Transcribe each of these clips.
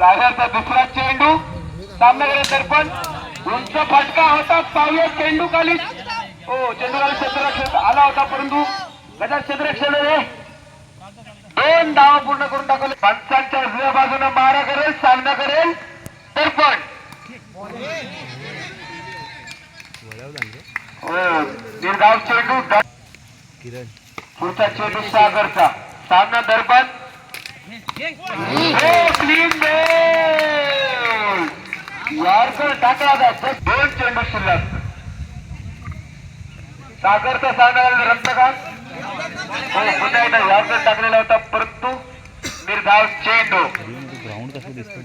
सागरचा दुसरा चेंडू सामनाकडे दर्पण उंच फटका होता पाहूया चेंडू खाली हो चेंडू खाली क्षेत्ररक्षक आला होता परंतु गटात क्षेत्ररक्षण दोन धावा पूर्ण करून टाकले पंचांच्या उजव्या बाजूने मारा करेल सामना करेल दर्पण हो निर्धाव चेंडू किरण. पुढचा चेंडू सागरचा. सामना दरबार क्लीन यारकर टाकला जायचा दोन चेंडू शिल्लक सागरचा सांगायला रक्तकांत पुन्हा एकदा यारकर टाकलेला होता परंतु निर्धाव चेंडू ग्राउंड कसं दिसतं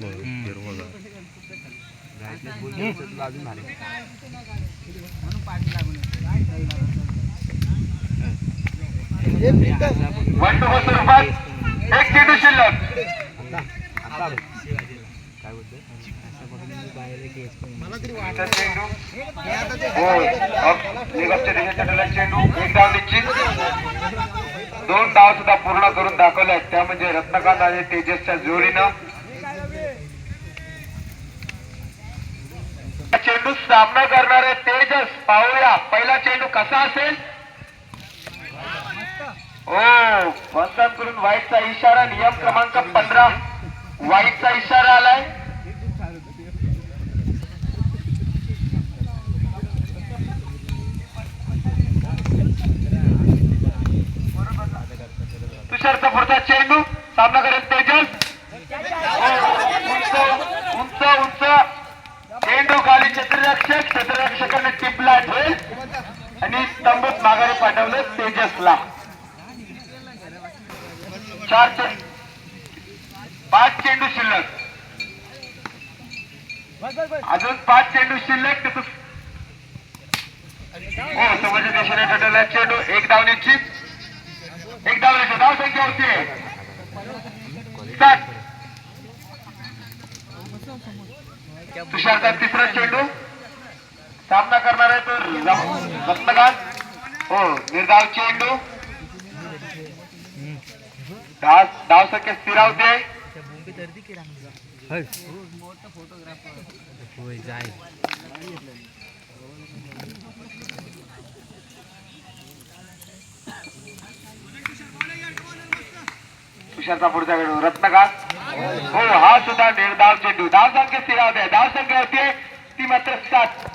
वन टू स्वरूपात एक चेंडू शिल्लक. काय बोलतोय चेंडू. हो चेंडू. एक डाव निश्चित. दोन डाव सुद्धा पूर्ण करून दाखवल्या त्या म्हणजे रत्नकांत आणि तेजसच्या जोडीनं. चेंडू सामना करणारे तेजस पाहूया. पहिला चेंडू कसा असेल? वंदन करून वाईटचा इशारा नियम क्रमांक पंधरा. वाईटचा इशारा आलाय तुषारचा पुढचा चेंडू सामना करेल तेजस उंच उंच उंच चेंडू खाली क्षेत्ररक्षक क्षेत्ररक्षकाने टिपला ठेल आणि स्तंभत माघारी पाठवलं तेजसला चार चेंडू पाच चेंडू शिल्लक. अजून पाच चेंडू शिल्लक. त्याचं हो समोरच्या दिशेने ठरवला चेंडू एक धाव निश्चित एक धाव निश्चित धाव संख्या होती सात तुषारचा तिसरा चेंडू. सामना करणार आहे तो रत्नकांत हो निर्धाव चेंडू. धाव धाव संख्या स्थिरावते तुषारचा पुढचा चेंडू रत्नकांत हो हा सुद्धा निर्धाव चेंडू. धाव संख्या स्थिरावते धाव संख्या होते. ती मात्र सात.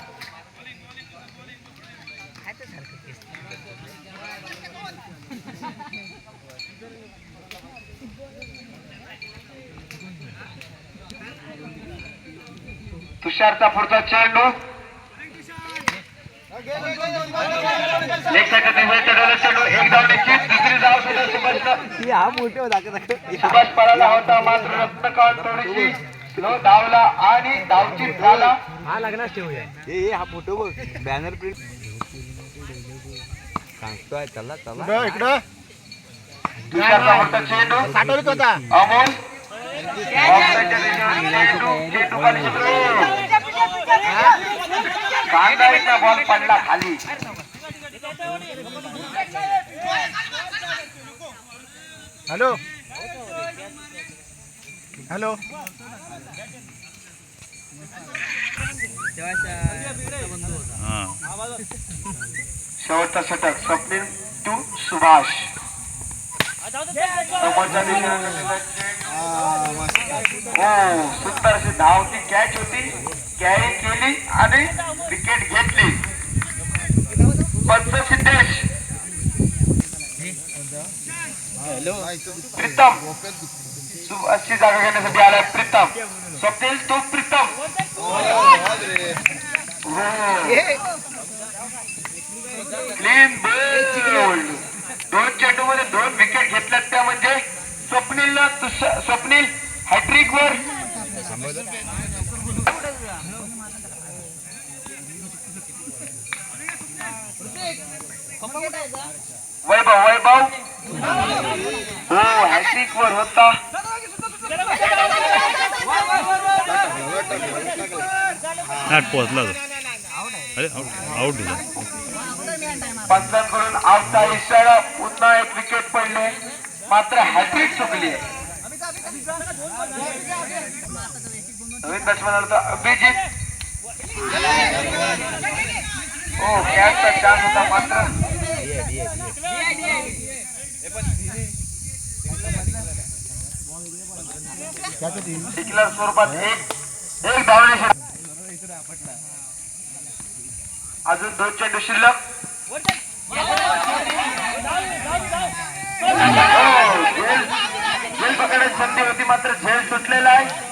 तुषारचा पुढचा चेंडू लेग साईडच्या दिशेने चढवला चेंडू एक धाव निश्चित दुसरी धाव सुद्धा सुभाष हा पळाला होता मात्र रत्नकांत थोडीशी धावला आणि धावची झाला. हा लग्नाच ठेवूया. ए हा फोटो बघ. Banner print. सांगतोय चला चला. इकडं तुषारचा मोठा चेंडू साठवलीच होता. अमोल. ऑफसाईडच्या बॉल पडला खाली हॅलो. हॅलो शेवटचा षटक. स्वप्नील टू सुभाष. सुंदर अशी धावती कॅच होती कॅरी केली आणि विकेट घेतली पंच सिद्धेश। प्रीतम। सुभाषची जागा घेण्यासाठी आलाय प्रीतम। स्वप्नील तो प्रीतम। स्वप्नील हॅट्रिक वर. वैभव वैभव. हो हॅट्रिक वर होता. आठ पोहोचला अरे आउट दिला पंचांकडून आवता इशारा पुन्हा एक विकेट पडले. मात्र हॅट्रिक चुकली. नवीन बॅट्समॅन आला होता अभिजित. हो कॅचचा चान्स होता मात्र. डिक्लेअर स्वरूपात एक एक धावणे अजून दोन चेंडू शिल्लक. हो, झेल झेल पकडायची संधी होती मात्र झेल सुटलेला आहे.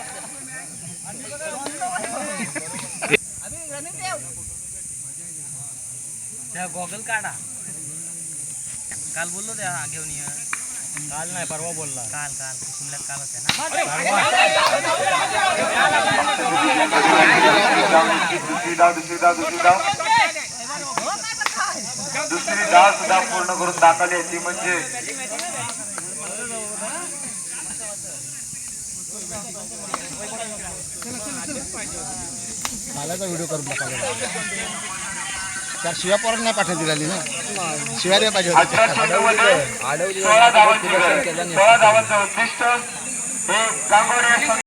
त्या गॉगल काढा काल बोललो त्या घेऊन ये काल नाही परवा बोलला काल काल कुसुमल्यात काल होत्या ना दुसरी धाव दुसरी धाव दुसरी दुसरी धाव सुद्धा पूर्ण करून दाखवली ती म्हणजे मालाचा व्हिडिओ करून टाकायला त्यात शिव्या पोरांना नाही पाठवून दिलेली ना? शिव्या द्या पाहिजे होत्या. अठरा चेंडूमध्ये सोळा धावांची गरज सोळा धावांचं उद्दिष्ट हे गांगोडे